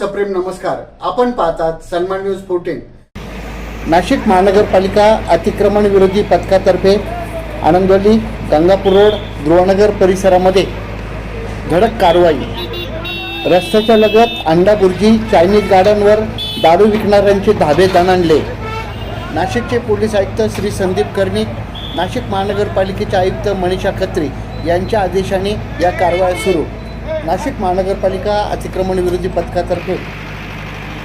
सप्रेम नमस्कार. आपण पाहतात सन्मान न्यूज फोर्टीन नाशिक महानगरपालिका अतिक्रमण विरोधी पथकातर्फे आनंदवली गंगापूर रोड गृहनगर परिसरामध्ये धडक कारवाई. रस्त्याच्या लगत अंडा बुर्जी चायनीज गाड्यांवर दारू विकणाऱ्यांचे धाबे दणाणले. नाशिकचे पोलीस आयुक्त श्री संदीप कर्णिक नाशिक महानगरपालिकेचे आयुक्त मनीषा खत्री यांच्या आदेशाने या कारवाया सुरू. नाशिक महानगरपालिका अतिक्रमण विरोधी पथकातर्फे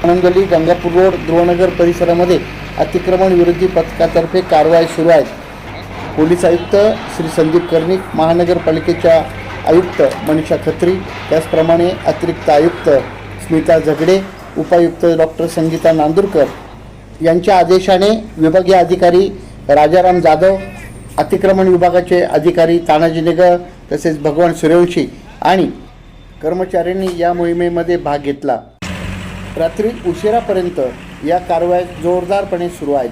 आनंदवली गंगापूर रोड ध्रुवनगर परिसरामध्ये अतिक्रमण विरोधी पथकातर्फे कारवाई सुरू आहेत पोलीस आयुक्त श्री संदीप कर्णिक महानगरपालिकेच्या आयुक्त मनीषा खत्री त्याचप्रमाणे अतिरिक्त आयुक्त स्मिता झगडे उपायुक्त डॉक्टर संगीता नांदूरकर यांच्या आदेशाने विभागीय अधिकारी राजाराम जाधव अतिक्रमण विभागाचे अधिकारी तानाजी निगर तसेच भगवान सूर्यवंशी आणि कर्मचाऱ्यांनी या मोहिमेमध्ये भाग घेतला. रात्री उशिरापर्यंत या कारवाया जोरदारपणे सुरू आहेत.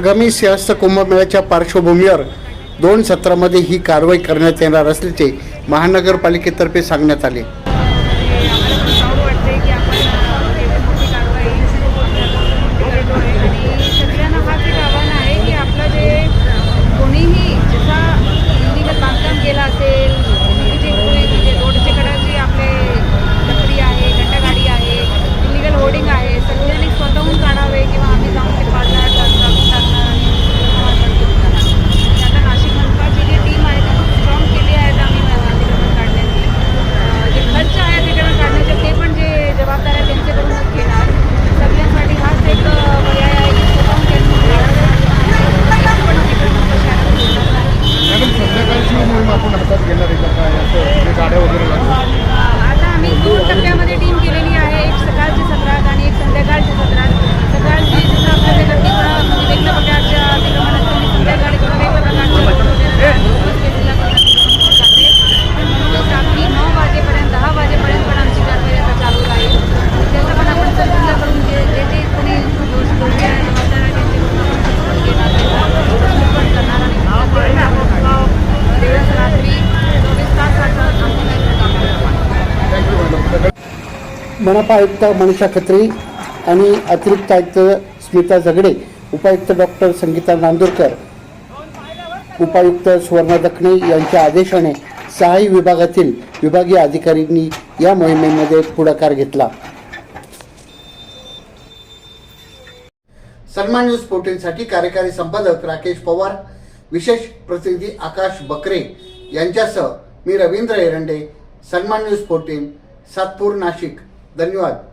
आगामी सिंहस्थ कुंभमेळ्याच्या पार्श्वभूमीवर दोन सत्रामध्ये ही कारवाई करण्यात येणार असल्याचे महानगरपालिकेतर्फे सांगण्यात आले. मनपा आयुक्त मनीषा खत्री आणि अतिरिक्त आयुक्त स्मिता झगडे उपायुक्त डॉक्टर संगीता नांदुरकर उपायुक्त सुवर्णा दखणे यांच्या आदेशाने सहाही विभागातील विभागीय अधिकाऱ्यांनी या मोहिमेमध्ये पुढाकार घेतला. सन्मान न्यूज फोर्टीनसाठी कार्यकारी संपादक राकेश पवार विशेष प्रतिनिधी आकाश बकरे यांच्यासह मी रवींद्र एरंडे सन्मान न्यूज फोर्टीन सातपूर नाशिक. धन्यवाद.